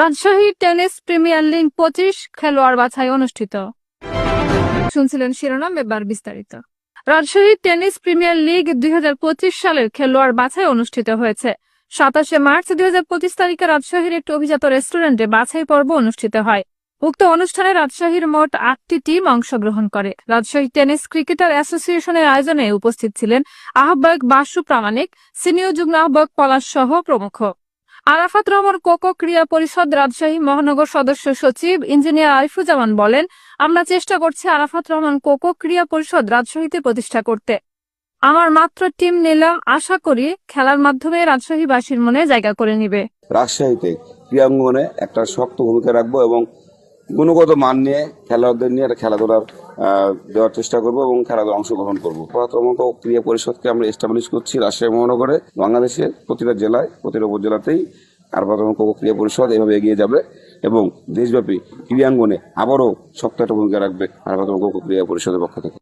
Rajshahi tennis premier league পঁচিশ খেলোয়াড় বাছাই অনুষ্ঠিত। শুনছিলেন শিরোনাম, এবার বিস্তারিত। রাজশাহী টেনিস প্রিমিয়ার লিগ দুই হাজার পঁচিশ সালের খেলোয়াড় বাছাই অনুষ্ঠিত হয়েছে। সাতাশে মার্চ দুই তারিখে রাজশাহীর একটি অভিজাত রেস্টুরেন্টে বাছাই পর্ব অনুষ্ঠিত হয়। উক্ত অনুষ্ঠানে রাজশাহীর মোট আটটি টিম অংশগ্রহণ করে। রাজশাহী টেনিস ক্রিকেটার অ্যাসোসিয়েশনের আয়োজনে উপস্থিত ছিলেন আহ্বায়ক বাসু প্রামাণিক, সিনিয়র যুগ্ম আহ্বায়ক পলাশ সহ প্রমুখ। আরাফাত রহমান কোকো ক্রিয়া পরিষদ রাজশাহী মহানগর সদস্য সচিব ইঞ্জিনিয়ার আরিফুজ্জামান বলেন, আমরা চেষ্টা করছি আরাফাত রহমান কোকো ক্রিয়া পরিষদ রাজশাহীতে প্রতিষ্ঠা করতে। আমার মাত্র টিম নিলাম, আশা করি খেলার মাধ্যমে রাজশাহীবাসীর মনে জায়গা করে নিবে। রাজশাহীতে ক্রিয়াঙ্গনে একটা শক্ত ভূমিকা রাখব এবং গুণগত মান নিয়ে খেলোয়াড়দের নিয়ে একটা খেলাধুলার দেওয়ার চেষ্টা করব এবং খেলাধুলা অংশগ্রহণ করব। প্রথমত ক্রিয়া পরিষদকে আমরা এস্টাবলিশ করছি রাজশাহী মহানগরে, বাংলাদেশের প্রতিটা জেলায়, প্রতিটা উপজেলাতেই। আর প্রথম ক্রিয়া পরিষদ এভাবে এগিয়ে যাবে এবং দেশব্যাপী ক্রীড়াঙ্গনে আবারও একটা ভূমিকা রাখবে আর প্রথম ক্রিয়া পরিষদের পক্ষ থেকে।